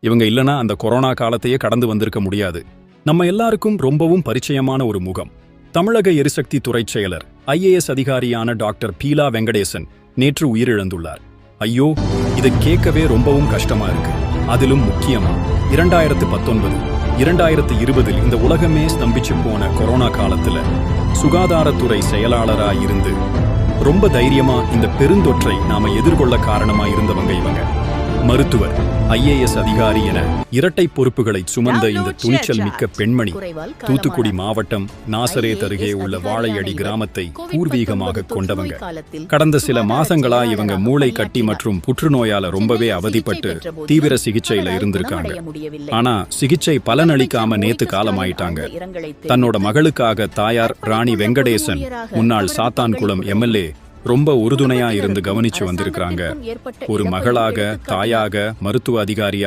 இவங்க இல்லனா அந்த கொரோனா காலத்தையே கடந்து வந்திருக்க முடியாது. நம்ம எல்லாருக்கும் ரொம்பவும் பரிச்சயமான ஒரு முகம். தமிழக எரிசக்தி துறை செயலர் ஐஏஎஸ் அதிகாரியான டாக்டர் பீலா வெங்கடேசன் நேற்று உயிரிழந்துள்ளார். ஐயோ இதை கேட்கவே ரொம்பவும் கஷ்டமா இருக்கு. அதிலும் முக்கியமா இரண்டாயிரத்து பத்தொன்பது இரண்டாயிரத்து இருபதில் இந்த உலகமே ஸ்தம்பிச்சு போன கொரோனா காலத்துல சுகாதாரத்துறை செயலாளரா இருந்து ரொம்ப தைரியமா இந்த பெருந்தொற்றை நாம எதிர்கொள்ள காரணமா இருந்தவங்க இவங்க. மருத்துவர் ஐஏஎஸ் அதிகாரி என இரட்டை பொறுப்புகளை சுமந்த இந்த துணிச்சல் மிக்க பெண்மணி தூத்துக்குடி மாவட்டம் நாசரேத் அருகே உள்ள வாழையடி கிராமத்தை பூர்வீகமாக கொண்டவங்க. கடந்த சில மாசங்களா இவங்க மூளை கட்டி மற்றும் புற்றுநோயால ரொம்பவே அவதிப்பட்டு தீவிர சிகிச்சையில இருந்திருக்காங்க. ஆனா சிகிச்சை பலனளிக்காம நேத்து காலமாயிட்டாங்க. தன்னோட மகளுக்காக தாயார் ராணி வெங்கடேசன் முன்னாள் சாத்தான்குளம் எம்எல்ஏ ரொம்ப உறுதுணையா இருந்து கவனிச்சு வந்திருக்கிறாங்க. ஒரு மகளாக தாயாக மருத்துவ அதிகாரியா